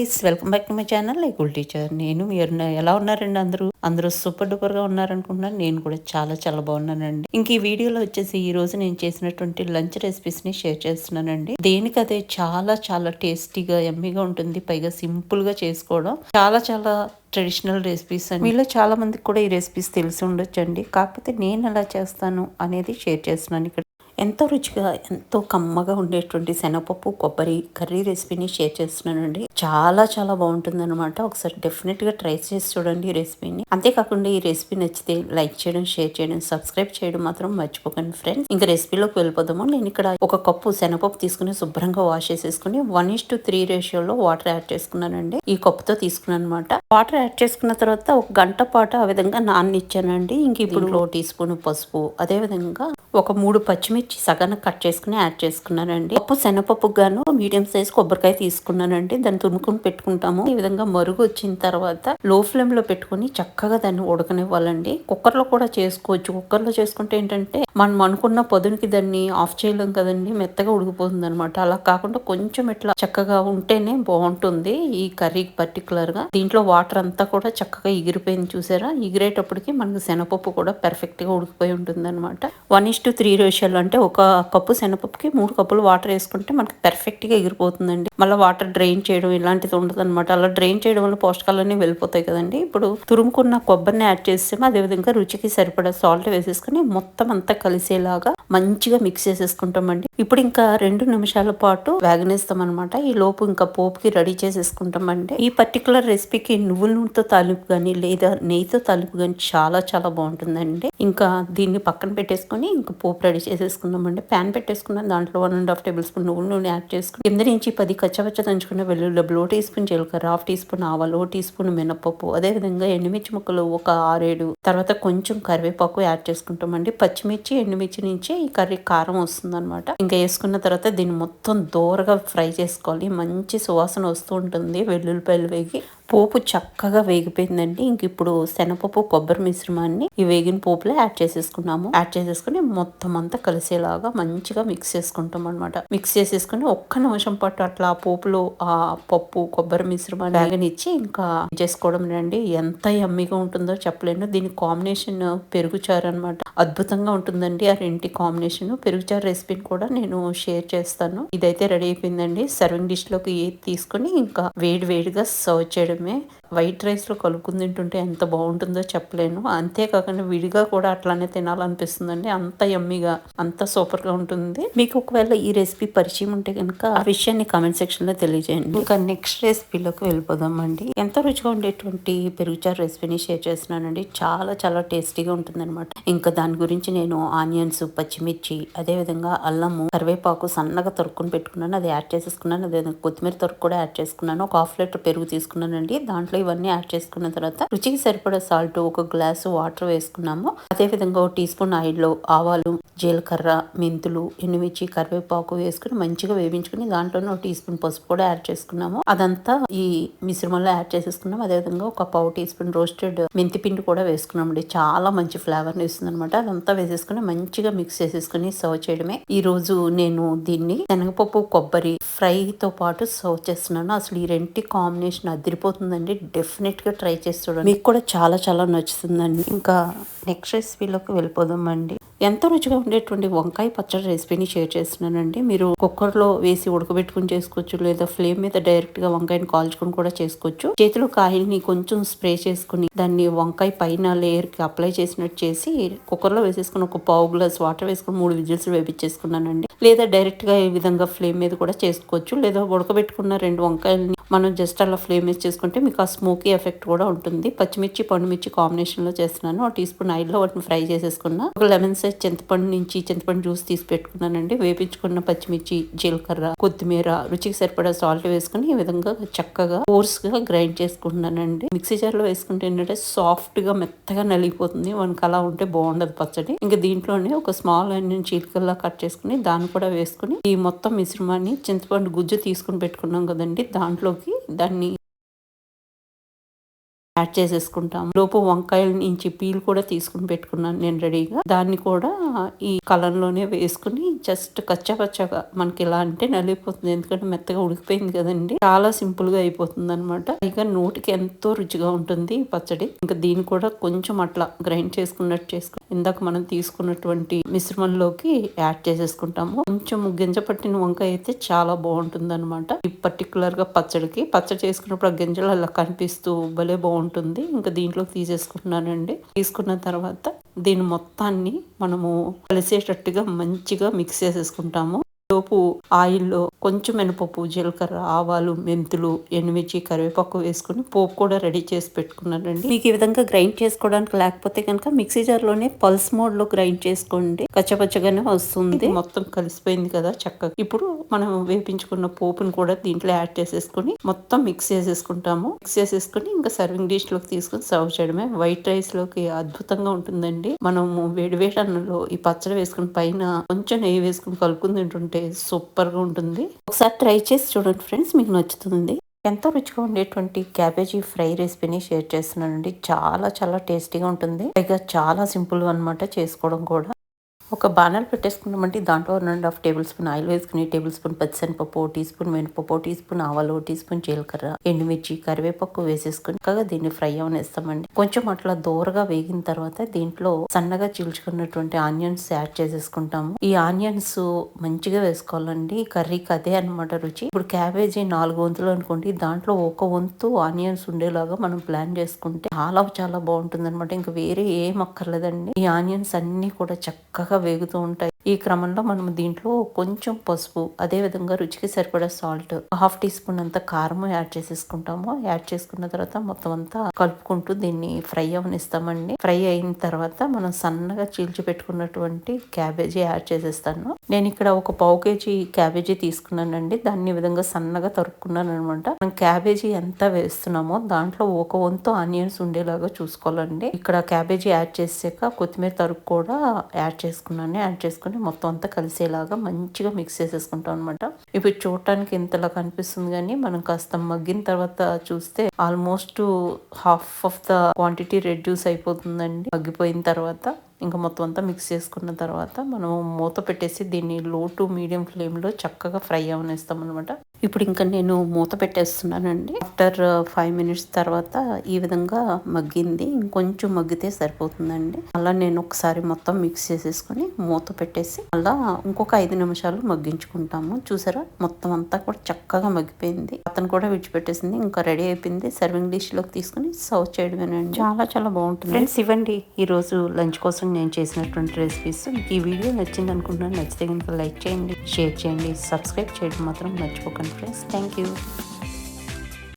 Guys welcome back to my channel లైకుల్ teacher నేను మీరు ఎలా ఉన్నారండి అందరూ? అందరూ సూపర్ డూపర్గా ఉన్నారనుకుంటున్నాను. నేను కూడా చాలా చాలా బాగున్నానండి. ఇంక ఈ వీడియోలో వచ్చేసి ఈ రోజు నేను చేసినటువంటి లంచ్ రెసిపీస్ని షేర్ చేస్తున్నానండి. దేనికి అదే చాలా చాలా టేస్టీగా ఎమ్మీగా ఉంటుంది. పైగా సింపుల్గా చేసుకోవడం చాలా చాలా ట్రెడిషనల్ రెసిపీస్ అండి. మీలో చాలా మందికి కూడా ఈ రెసిపీస్ తెలిసి ఉండొచ్చండి. కాకపోతే నేను ఎలా చేస్తాను అనేది షేర్ చేస్తున్నాను ఇక్కడ. ఎంతో రుచిగా ఎంతో కమ్మగా ఉండేటువంటి శనగపప్పు కొబ్బరి కర్రీ రెసిపీని షేర్ చేస్తున్నానండి. చాలా చాలా బాగుంటుంది అనమాట ఒకసారి డెఫినెట్గా ట్రై చేసి చూడండి ఈ రెసిపీని. అంతేకాకుండా ఈ రెసిపీ నచ్చితే లైక్ చేయడం షేర్ చేయడం సబ్స్క్రైబ్ చేయడం మాత్రం మర్చిపోకండి ఫ్రెండ్స్. ఇంకా రెసిపీలోకి వెళ్ళిపోదాము. నేను ఇక్కడ ఒక కప్పు శనగపప్పు తీసుకుని శుభ్రంగా వాష్ చేసేసుకుని వన్ ఇస్ టు త్రీ రేషియోలో వాటర్ యాడ్ చేసుకున్నానండి. ఈ కప్పుతో తీసుకున్నాను అనమాట వాటర్ యాడ్ చేసుకున్న తర్వాత ఒక గంట పాటు ఆ విధంగా నాన్నిచ్చానండి ఇంక ఇప్పుడు టీ స్పూన్ పసుపు అదే విధంగా ఒక మూడు పచ్చిమిర్చి సగన కట్ చేసుకుని యాడ్ చేసుకున్నానండి. పప్పు శనగపప్పు గాను మీడియం సైజ్ కొబ్బరికాయ తీసుకున్నానండి. దాన్ని తురుముకుని పెట్టుకుంటాము. ఈ విధంగా మరుగు వచ్చిన తర్వాత లో ఫ్లేమ్లో పెట్టుకుని చక్కగా దాన్ని ఉడకనివ్వాలండి. కుక్కర్లో కూడా చేసుకోవచ్చు. కుక్కర్లో చేసుకుంటే ఏంటంటే మనం అనుకున్న పొదునికి దాన్ని ఆఫ్ చేయలేం కదండి. మెత్తగా ఉడికిపోతుంది అనమాట అలా కాకుండా కొంచెం ఇట్లా చక్కగా ఉంటేనే బాగుంటుంది. ఈ కర్రీ పర్టికులర్గా. దీంట్లో వాటర్ అంతా కూడా చక్కగా ఎగిరిపోయింది చూసారా? ఎగిరేటప్పటికి మనకు శనగపప్పు కూడా పర్ఫెక్ట్గా ఉడికిపోయి ఉంటుంది అనమాట వన్ ఇస్ టు త్రీ రేషియోలో అంటే ఒక కప్పు శనగపప్పుకి మూడు కప్పులు వాటర్ వేసుకుంటే మనకి పర్ఫెక్ట్గా ఎగిరిపోతుందండి. మళ్ళీ వాటర్ డ్రైన్ చేయడం ఇలాంటిది ఉండదు అనమాట అలా డ్రైన్ చేయడం వల్ల పోషకాలన్నీ వెళ్ళిపోతాయి కదండి. ఇప్పుడు తురుముకున్న కొబ్బరిని యాడ్ చేసాము అదేవిధంగా రుచికి సరిపడా సాల్ట్ వేసేసుకుని మొత్తం అంతా కలిసేలాగా మంచిగా మిక్స్ చేసేసుకుంటామండి. ఇప్పుడు ఇంకా రెండు నిమిషాల పాటు వేగనేస్తాం అనమాట ఈ లోపు ఇంకా పోపుకి రెడీ చేసేసుకుంటామండి. ఈ పర్టికులర్ రెసిపీకి నువ్వుల నూనెతో తాలింపు కానీ లేదా నెయ్యితో తాలింపు కానీ చాలా చాలా బాగుంటుందండి. ఇంకా దీన్ని పక్కన పెట్టేసుకొని ఇంకా పోపు రెడీ చేసేసుకుందామండి ప్యాన్ పెట్టేసుకున్నాం దాంట్లో one and half tablespoon నువ్వు నూనె యాడ్ చేసుకుని కింద నుంచి పది కచ్చపచ్చ దంచుకున్న వెల్లుల్లి లో టీ స్పూన్ జీలకర్ర హాఫ్ టీ స్పూన్ ఆవాలు టీ స్పూన్ మినపప్పు అదేవిధంగా ఎండుమిర్చి ముక్కలు ఒక ఆరేడు తర్వాత కొంచెం కరివేపాకు యాడ్ చేసుకుంటామండి. పచ్చిమిర్చి ఎండుమిర్చి నుంచి ఈ కర్రీ కారం వస్తుంది అనమాట ఇంకా వేసుకున్న తర్వాత దీన్ని మొత్తం దూరగా ఫ్రై చేసుకోవాలి. మంచి సువాసన వస్తూ ఉంటుంది. వెల్లుల్లిపాయలు వేగి పోపు చక్కగా వేగిపోయిందండి. ఇంక ఇప్పుడు శనగపప్పు కొబ్బరి మిశ్రమాన్ని ఈ వేగిన పోపులో యాడ్ చేసేసుకున్నాము. యాడ్ చేసేసుకుని మొత్తం అంతా కలిసేలాగా మంచిగా మిక్స్ చేసుకుంటాం అనమాట మిక్స్ చేసేసుకుని ఒక్క నిమిషం పాటు అట్లా పోపులో ఆ పప్పు కొబ్బరి మిశ్రమాన్ని వేగనిచ్చి ఇంకా చేసుకోవడం అండి ఎంత ఎమ్మిగా ఉంటుందో చెప్పలేను. దీని కాంబినేషన్ పెరుగుచారు అనమాట అద్భుతంగా ఉంటుందండి ఆ రెంటి కాంబినేషన్ పెరుగుచారు రెసిపీని కూడా నేను షేర్ చేస్తాను. ఇదైతే రెడీ అయిపోయిందండి. సర్వింగ్ డిష్లోకి తీసుకొని ఇంకా వేడి వేడిగా సర్వ్ చేయడం చేయడమే వైట్ రైస్లో కలుపుకుని తింటుంటే ఎంత బాగుంటుందో చెప్పలేను. అంతేకాకుండా విడిగా కూడా అట్లానే తినాలనిపిస్తుందండి. అంత ఎమ్మిగా అంత సూపర్గా ఉంటుంది. మీకు ఒకవేళ ఈ రెసిపీ పరిచయం ఉంటే కనుక ఆ విషయాన్ని కామెంట్ సెక్షన్లో తెలియజేయండి. ఇంకా నెక్స్ట్ రెసిపీలోకి వెళ్ళిపోదామండి. ఎంత రుచిగా ఉండేటువంటి పెరుగుచారు రెసిపీని షేర్ చేస్తున్నానండి. చాలా చాలా టేస్టీగా ఉంటుంది అనమాట ఇంకా దాని గురించి నేను ఆనియన్స్ పచ్చిమిర్చి అదేవిధంగా అల్లము కరివేపాకు సన్నగా తొరుక్కుని పెట్టుకున్నాను. అది యాడ్ చేసేసుకున్నాను. అదేవిధంగా కొత్తిమీర తొరుకు కూడా యాడ్ చేసుకున్నాను. ఒక హాఫ్ లీటర్ పెరుగు తీసుకున్నానండి. దాంట్లో ఇవన్నీ యాడ్ చేసుకున్న తర్వాత రుచికి సరిపడా సాల్ట్ ఒక గ్లాసు వాటర్ వేసుకున్నాము. అదే విధంగా ఒక టీ స్పూన్ ఆయిల్లో ఆవాలు జీలకర్ర మెంతులు ఎండుమిర్చి కరివేపాకు వేసుకుని మంచిగా వేయించుకుని దాంట్లోనే ఒక టీ స్పూన్ పసుపు కూడా యాడ్ చేసుకున్నాము. అదంతా ఈ మిశ్రమంలో యాడ్ చేసేసుకున్నాము. అదేవిధంగా ఒక పావు టీ స్పూన్ రోస్టెడ్ మెంతి పిండి కూడా వేసుకున్నామండి చాలా మంచి ఫ్లేవర్ ఇస్తుంది అనమాట అదంతా వేసేసుకుని మంచిగా మిక్స్ చేసేసుకుని సర్వ్ చేయడమే. ఈ రోజు నేను దీన్ని శనగపప్పు కొబ్బరి ఫ్రై తో పాటు సర్వ్ చేస్తున్నాను. అసలు ఈ రెంటి కాంబినేషన్ అదిరిపోతుందండి. డెఫినెట్గా ట్రై చేసి చూడండి. మీకు కూడా చాలా చాలా నచ్చుతుందండి. ఇంకా నెక్స్ట్ రెసిపీలోకి వెళ్ళిపోదామండి. ఎంతో రుచిగా ఉండేటువంటి వంకాయ పచ్చడి రెసిపీని షేర్ చేస్తున్నానండి. మీరు కుక్కర్లో వేసి ఉడకబెట్టుకుని చేసుకోవచ్చు లేదా ఫ్లేమ్ మీద డైరెక్ట్గా వంకాయని కాల్చుకుని కూడా చేసుకోవచ్చు. చేతిలో కాయల్ని కొంచెం స్ప్రే చేసుకుని దాన్ని వంకాయ పైన లేయర్కి అప్లై చేసినట్టు చేసి కుక్కర్లో వేసేసుకుని ఒక పావు గ్లాస్ వాటర్ వేసుకుని మూడు విజిల్స్ వేపించేసుకున్నానండి. లేదా డైరెక్ట్గా ఈ విధంగా ఫ్లేమ్ మీద కూడా చేసుకోవచ్చు లేదా ఉడకబెట్టుకున్న రెండు వంకాయలని మనం జస్ట్ అలా ఫ్లేమ్ వేసి చేసుకుంటే మీకు ఆ స్మోకీ ఎఫెక్ట్ కూడా ఉంటుంది. పచ్చిమిర్చి పండుమిర్చి కాంబినేషన్లో చేస్తున్నాను. ఒక టీ స్పూన్ ఆయిల్లో వాటిని ఫ్రై చేసేసుకున్నా. ఒక లెమన్ సైజ్ చింతపండు నుంచి చింతపండు జ్యూస్ తీసి పెట్టుకున్నానండి. వేపించుకున్న పచ్చిమిర్చి జీలకర్ర కొత్తిమీర రుచికి సరిపడా సాల్ట్ వేసుకుని ఈ విధంగా చక్కగా ఫోర్స్గా గ్రైండ్ చేసుకుంటున్నానండి. మిక్సీ జార్లో వేసుకుంటే ఏంటంటే సాఫ్ట్గా మెత్తగా నలిగిపోతుంది. మనకు అలా ఉంటే బాగుండదు పచ్చడి. ఇంకా దీంట్లోనే ఒక స్మాల్ ఆనియన్ చీలికల్లా కట్ చేసుకుని దాన్ని కూడా వేసుకుని ఈ మొత్తం మిశ్రమాన్ని చింతపండు గుజ్జు తీసుకుని పెట్టుకున్నాం కదండి. దాంట్లో దాన్ని యాడ్ చేసేసుకుంటాం. లోపు వంకాయల నుంచి పీల్ కూడా తీసుకుని పెట్టుకున్నాను నేను రెడీగా. దాన్ని కూడా ఈ కలంలోనే వేసుకుని జస్ట్ కచ్చపచ్చగా మనకి ఇలా అంటే నలిగిపోతుంది. ఎందుకంటే మెత్తగా ఉడికిపోయింది కదండి. చాలా సింపుల్గా అయిపోతుంది అనమాట ఇక నోటికి ఎంతో రుచిగా ఉంటుంది పచ్చడి. ఇంకా దీన్ని కూడా కొంచెం అట్లా గ్రైండ్ చేసుకున్నట్టు చేసుకుని ఇందాక మనం తీసుకున్నటువంటి మిశ్రమంలోకి యాడ్ చేసేసుకుంటాము. కొంచెం గింజ పట్టిన వంకాయ అయితే చాలా బాగుంటుంది అనమాట ఈ పర్టికులర్గా పచ్చడికి. పచ్చడి చేసుకున్నప్పుడు ఆ గింజలు అలా కనిపిస్తూ భలే బాగుంటుంది. ఇంకా దీంట్లోకి తీసేసుకుంటున్నానండి. తీసుకున్న తర్వాత దీని మొత్తాన్ని మనము కలిసేటట్టుగా మంచిగా మిక్స్ చేసేసుకుంటాము. లోపు ఆయిల్లో కొంచెం మినపప్పు జీలకర్ర ఆవాలు మెంతులు ఎండుమిర్చి కరివేపాకు వేసుకుని పోపు కూడా రెడీ చేసి పెట్టుకున్నానండి. మీకు ఈ విధంగా గ్రైండ్ చేసుకోవడానికి లేకపోతే కనుక మిక్సీ జార్లోనే పల్స్ మోడ్లో గ్రైండ్ చేసుకోండి. కచ్చపచ్చగానే వస్తుంది. మొత్తం కలిసిపోయింది కదా చక్కగా. ఇప్పుడు మనం వేపించుకున్న పోపును కూడా దీంట్లో యాడ్ చేసేసుకుని మొత్తం మిక్స్ చేసేసుకుంటాము. మిక్స్ చేసేసుకుని ఇంకా సర్వింగ్ డిష్లోకి తీసుకుని సర్వ్ చేయడమే. వైట్ రైస్లోకి అద్భుతంగా ఉంటుందండి. మనము వేడి వేడి అన్నంలో ఈ పచ్చడి వేసుకుని పైన కొంచెం నెయ్యి వేసుకుని కలుపుకుని తింటుంటే సూపర్గా ఉంటుంది. ఒకసారి ట్రై చేసి చూడండి ఫ్రెండ్స్ మీకు నచ్చుతుంది ఎంతో రుచిగా ఉండేటువంటి క్యాబేజీ ఫ్రై రెసిపీని షేర్ చేస్తున్నానండి. చాలా చాలా టేస్టీగా ఉంటుంది. పైగా చాలా సింపుల్ అనమాట చేసుకోవడం కూడా. ఒక బాణాలు పెట్టేసుకున్నామంటే దాంట్లో one and half tablespoon oil వేసుకుని టేబుల్ స్పూన్ పచ్చిశనగపప్పు టీ స్పూన్ మినపప్పు టీ స్పూన్ ఆవాలు టీ స్పూన్ జీలకర్ర ఎండుమిర్చి కరివేపప్పు వేసేసుకుని చక్కగా దీన్ని ఫ్రై అవనేస్తామండి. కొంచెం అట్లా దోరగా వేగిన తర్వాత దీంట్లో సన్నగా చీల్చుకున్నటువంటి ఆనియన్స్ యాడ్ చేసేసుకుంటాము. ఈ ఆనియన్స్ మంచిగా వేసుకోవాలండి. కర్రీకి అదే అనమాట రుచి. ఇప్పుడు క్యాబేజీ నాలుగు వంతులు అనుకోండి దాంట్లో ఒక వంతు ఆనియన్స్ ఉండేలాగా మనం ప్లాన్ చేసుకుంటే చాలా చాలా బాగుంటుంది అనమాట ఇంకా వేరే ఏం అక్కర్లేదండి. ఈ ఆనియన్స్ అన్ని కూడా చక్కగా వేగుతూ ఉంటాయి. ఈ క్రమంలో మనం దీంట్లో కొంచెం పసుపు అదే విధంగా రుచికి సరిపడా సాల్ట్ హాఫ్ టీ స్పూన్ అంత కారం యాడ్ చేసేసుకుంటాము. యాడ్ చేసుకున్న తర్వాత మొత్తం అంతా కలుపుకుంటూ దీన్ని ఫ్రై అవనిస్తామండి. ఫ్రై అయిన తర్వాత మనం సన్నగా చీల్చి పెట్టుకున్నటువంటి క్యాబేజీ యాడ్ చేసేస్తాను. నేను ఇక్కడ ఒక పావు కేజీ క్యాబేజీ తీసుకున్నానండి. దాన్ని విధంగా సన్నగా తరుక్కున్నాను అనమాట మనం క్యాబేజీ ఎంత వేస్తున్నామో దాంట్లో ఒక వంతు ఆనియన్స్ ఉండేలాగా చూసుకోవాలండి. ఇక్కడ క్యాబేజీ యాడ్ చేసాక కొత్తిమీర తరుకు కూడా యాడ్ చేసుకున్నాను. యాడ్ చేసుకుని మొత్తం అంతా కలిసేలాగా మంచిగా మిక్స్ చేసేసుకుంటాం అనమాట ఇప్పుడు చూడటానికి ఇంతలా కనిపిస్తుంది కానీ మనం కాస్త మగ్గిన తర్వాత చూస్తే almost half of the quantity reduce అయిపోతుందండి. మగ్గిపోయిన తర్వాత ఇంకా మొత్తం అంతా మిక్స్ చేసుకున్న తర్వాత మనం మూత పెట్టేసి దీన్ని లో టు మీడియం ఫ్లేమ్లో చక్కగా ఫ్రై అవనేస్తాం అనమాట ఇప్పుడు ఇంకా నేను మూత పెట్టేస్తున్నానండి. ఆఫ్టర్ ఫైవ్ మినిట్స్ తర్వాత ఈ విధంగా మగ్గింది. ఇంకొంచెం మగ్గితే సరిపోతుందండి. అలా నేను ఒకసారి మొత్తం మిక్స్ చేసేసుకుని మూత పెట్టేసి అలా ఇంకొక ఐదు నిమిషాలు మగ్గించుకుంటాము. చూసారా? మొత్తం అంతా కూడా చక్కగా మగ్గిపోయింది. అతను కూడా విడిచిపెట్టేసింది. ఇంకా రెడీ అయిపోయింది. సర్వింగ్ డిష్లోకి తీసుకుని సర్వ్ చేయడమేనండి. చాలా చాలా బాగుంటుంది. ఫ్రెండ్స్ ఇవ్వండి. ఈ రోజు లంచ్ కోసం నేను చేసినటువంటి రెసిపీస్ ఈ వీడియో నచ్చింది అనుకుంటున్నాను నచ్చితే కనుక లైక్ చేయండి షేర్ చేయండి సబ్స్క్రైబ్ చేయడం మాత్రం మర్చిపోకండి. thank you.